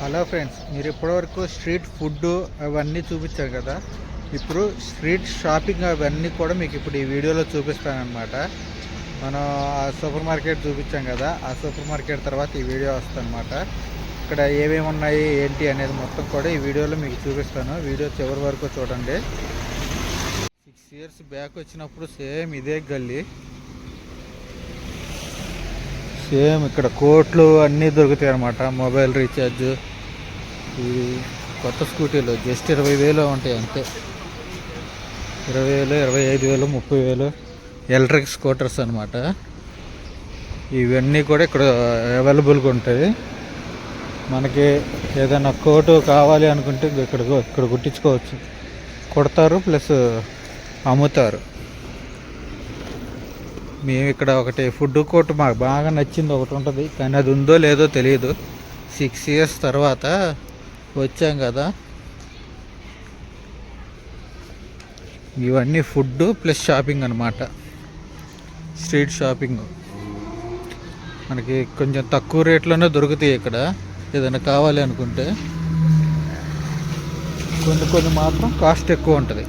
Hello friends మీరు ఇప్పటివరకు street food అవన్నీ చూపించారు కదా? ఇప్పుడు స్ట్రీట్ షాపింగ్ అవన్నీ కూడా మీకు ఇప్పుడు ఈ వీడియోలో చూపిస్తానమాట మనం ఆ సూపర్ మార్కెట్ చూపించాం కదా ఆ సూపర్ మార్కెట్ తర్వాత ఈ వీడియో వస్తుందన్నమాట. ఇక్కడ ఏమేమి ఉన్నాయి ఏంటి అనేది మొత్తం కూడా ఈ వీడియోలో మీకు చూపిస్తాను. వీడియో చివరి వరకు చూడండి. సిక్స్ ఇయర్స్ బ్యాక్ వచ్చినప్పుడు సేమ్ ఇదే గల్లీ. సేమ్ ఇక్కడ కోట్లు అన్నీ దొరుకుతాయి అన్నమాట. మొబైల్ రీఛార్జ్ ఈ కొత్త స్కూటీలు జస్ట్ ఇరవై వేలు ఉంటాయి అంతే. ఇరవై వేలు ఇరవై ఐదు వేలు ముప్పై వేలు ఎలక్ట్రిక్ స్కూటర్స్ అనమాట ఇవన్నీ కూడా ఇక్కడ అవైలబుల్గా ఉంటాయి. మనకి ఏదైనా కోటు కావాలి అనుకుంటే ఇక్కడ ఇక్కడ కుట్టించుకోవచ్చు. కుడతారు ప్లస్ అమ్ముతారు. మేము ఇక్కడ ఒకటి ఫుడ్ కోర్ట్ మాకు బాగా నచ్చింది ఒకటి ఉంటుంది. కానీ అది ఉందో లేదో తెలియదు. సిక్స్ ఇయర్స్ తర్వాత వచ్చాం కదా. ఇవన్నీ ఫుడ్ ప్లస్ షాపింగ్ అనమాట స్ట్రీట్ షాపింగ్. మనకి కొంచెం తక్కువ రేట్లోనే దొరుకుతాయి ఇక్కడ. ఏదైనా కావాలి అనుకుంటే. కొన్ని కొన్ని మాత్రం కాస్ట్ ఎక్కువ ఉంటుంది.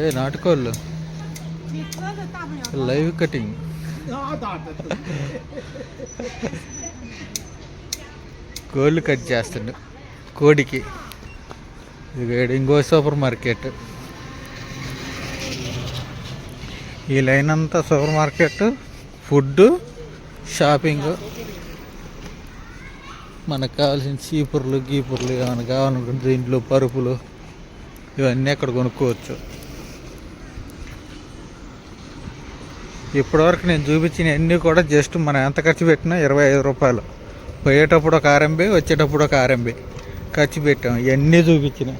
ఏ నాటుకోళ్ళు. లైవ్ కటింగ్ కోళ్ళు కట్ చేస్తుండు. కోడికి. ఇది ఇంకో సూపర్ మార్కెట్. ఈ లైన్ అంతా సూపర్ మార్కెట్ ఫుడ్ షాపింగ్. మనకు కావాల్సిన చీపుర్లు గీపుర్లు ఏమైనా కావాలనుకుంటే దీంట్లో పరుపులు ఇవన్నీ అక్కడ కొనుక్కోవచ్చు. ఇప్పటివరకు నేను చూపించిన అన్నీ కూడా జస్ట్ మనం ఎంత ఖర్చు పెట్టినా ఇరవై ఐదు రూపాయలు. పోయేటప్పుడు ఒక ఆర్ఎంబి వచ్చేటప్పుడు ఒక ఆర్ఎంబి ఖర్చు పెట్టాం. ఇవన్నీ చూపించిన.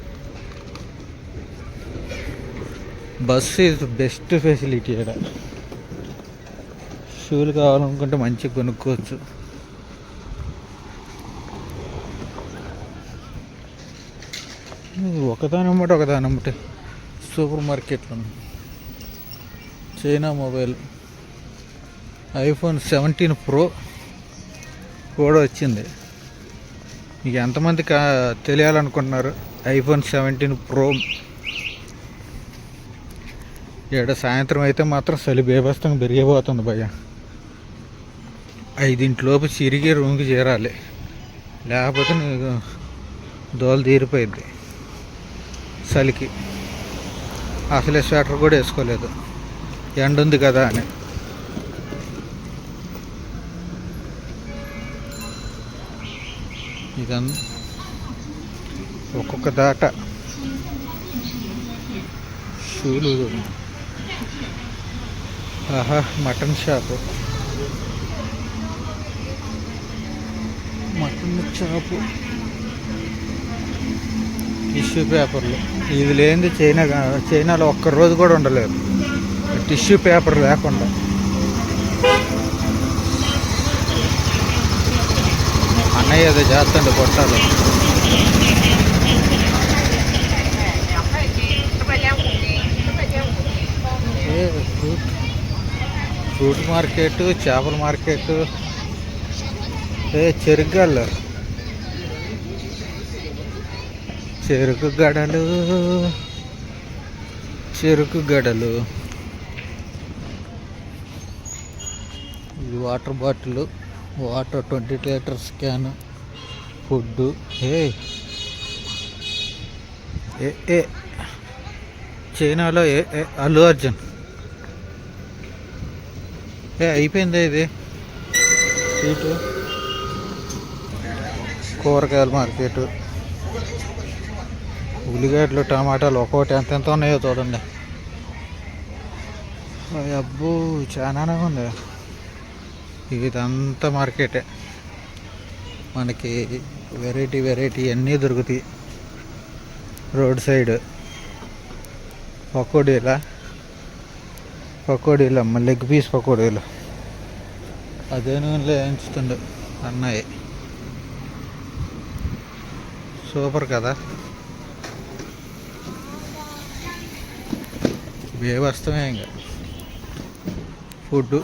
బస్సు ఈజ్ బెస్ట్ ఫెసిలిటీ ఇక్కడ. షూలు కావాలనుకుంటే మంచిగా కొనుక్కోవచ్చు. ఒకదాని అమ్మటి ఒకదాని అమ్మటి. సూపర్ మార్కెట్లో. ఉంది. China mobile. IPhone seventeen pro కూడా వచ్చింది. మీకు ఎంతమంది కా తెలియాలనుకుంటున్నారు? IPhone seventeen pro. ఇక్కడ సాయంత్రం అయితే మాత్రం చలి బేబస్తంగా పెరిగిపోతుంది భయ్య. ఐదింటిలోపు చిరిగి రూమ్కి చేరాలి. లేకపోతే నీకు దోలు తీరిపోయింది చలికి అసలే స్వెటర్ కూడా వేసుకోలేదు. ఎండ ఉంది కదా అని. ఇదన్ ఒక్కొక్క దాట. షూలు ఆహా mutton shop. Mutton shop. Tissue పేపర్లు. ఇది లేనిది చైనా చైనాలో ఒక్క రోజు కూడా ఉండలేదు. టిష్యూ పేపర్ లేకుండా. అన్నయ్య ఏదో చేస్తాడు కొట్టాలి ఏ ఫ్రూట్. ఫ్రూట్ మార్కెట్ చేపల మార్కెట్. ఏ చెరుగళ్ళు చెరుకు గడలు. చెరుకు గడలు. ఇది water bottle. Water twenty litres can food. ఏ ఏ ఏ. చైనాలో ఏ ఏ అల్లు అర్జున్. ఏ అయిపోయిందా ఇది? సీటు. కూరగాయల మార్కెట్. ఉల్లిగడ్డలు టమాటాలు ఒక్కోటి ఎంత ఎంత ఉన్నాయో చూడండి. అబ్బో చాలానే ఉంది ఇదంతా మార్కెటే. మనకి వెరైటీ వెరైటీ అన్నీ దొరుకుతాయి. రోడ్ సైడ్ పకోడీలా పకోడీలు అమ్మ లెగ్ పీస్ పకోడీలు. అదే నూనెలో వేయించుతుండు అన్నయ్య. సూపర్ కదా? బేవస్తమే ఇంకా. ఫుడ్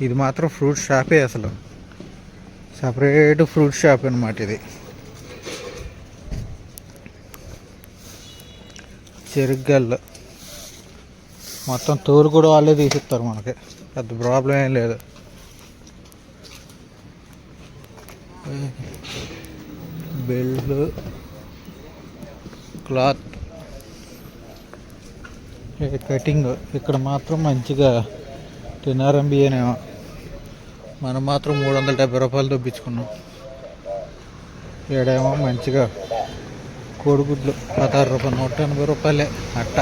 ఇది మాత్రం ఫ్రూట్ షాపే అసలు. సపరేట్ ఫ్రూట్ షాప్ అనమాట ఇది. చెరుగ్గల్లు మొత్తం తోలు కూడా వాళ్ళే తీసిస్తారు మనకి. పెద్ద ప్రాబ్లం ఏం లేదు. Belt cloth. కటింగ్. ఇక్కడ మాత్రం మంచిగా తిన్నారం బియ్యనేమో మనం మాత్రం మూడు వందల డెబ్బై రూపాయలు దొబ్బించుకున్నాం. ఏడేమో మంచిగా కోడిగుడ్లు పదహారు రూపాయలు నూట ఎనభై రూపాయలే అట్ట.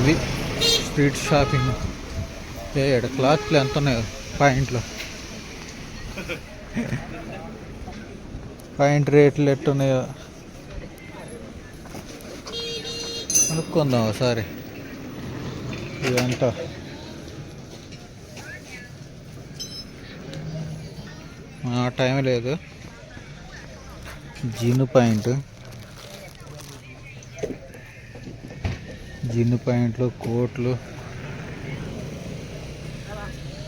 ఇది స్ట్రీట్ షాపింగ్. ఏ క్లాత్లు ఎంత ఉన్నాయో పాయింట్లు. పాయింట్ రేట్లు ఎట్టున్నాయో. కనుక్కుందాం ఒకసారి. ఇదంతా. ఆ టైం లేదు. Gin point. జిన్ను పాయింట్లు కోట్లు.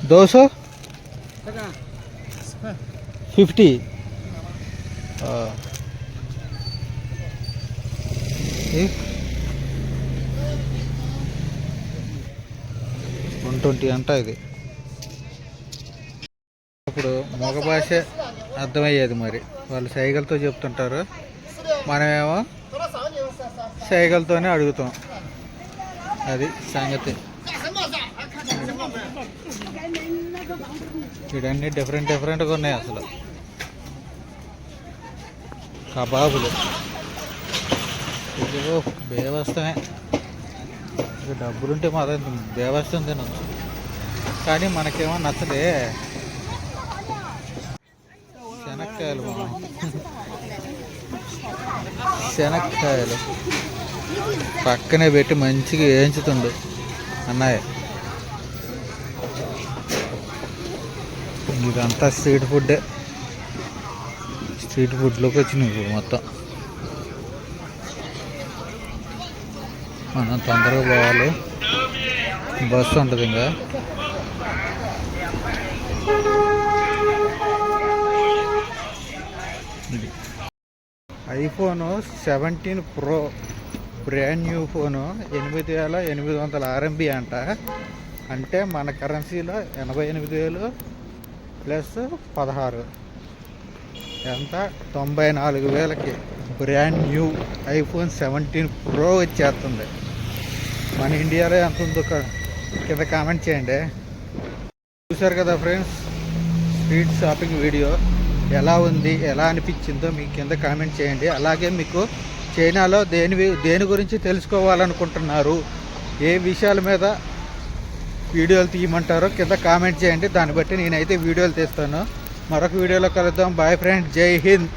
దోశ? ఫిఫ్టీ. వన్ ట్వంటీ అంట ఇది. ఇప్పుడు మగ భాష అర్థమయ్యేది మరి. వాళ్ళు సైగలతో చెప్తుంటారు. మనమేమో సైగలతోనే అడుగుతాం. అది సంగతి. ఇవన్నీ డిఫరెంట్ డిఫరెంట్గా ఉన్నాయి అసలు. కబాబులు. ఇదిగో బేవస్తమే. మనకి డబ్బులుంటే మాత్రం దేవస్థం తినొచ్చు. కానీ మనకేమో నచ్చదే. శనక్కాయలు శనక్కాయలు. పక్కనే పెట్టి మంచిగా వేయించుతుండు అన్నయ్య. ఇదంతా స్ట్రీట్ ఫుడ్డే. స్ట్రీట్ ఫుడ్లోకి వచ్చినాయి ఇప్పుడు మొత్తం. మనం తొందరగా పోవాలి. బస్సు ఉంటుంది ఇంకా. IPhone seventeen pro brand new phone ఎనిమిది వేల ఎనిమిది వందల ఆర్ఎంబి అంట. అంటే మన కరెన్సీలో ఎనభై ఎనిమిది వేలు ప్లస్ పదహారు. ఎంత? తొంభై నాలుగు వేలకి. Brand new iPhone seventeen pro వచ్చేస్తుంది. మన ఇండియాలో ఎంత ఉందో కింద కామెంట్ చేయండి. చూశారు కదా ఫ్రెండ్స్ స్ట్రీట్ షాపింగ్ వీడియో ఎలా ఉంది ఎలా అనిపించిందో మీ కింద కామెంట్ చేయండి. అలాగే మీకు చైనాలో దేని వి- దేని గురించి తెలుసుకోవాలనుకుంటున్నారు ఏ విషయాల మీద వీడియోలు తీయమంటారో కింద కామెంట్ చేయండి. దాన్ని బట్టి నేనైతే వీడియోలు తీస్తాను. మరొక వీడియోలో కలుద్దాం. Bye friend. జై హింద్.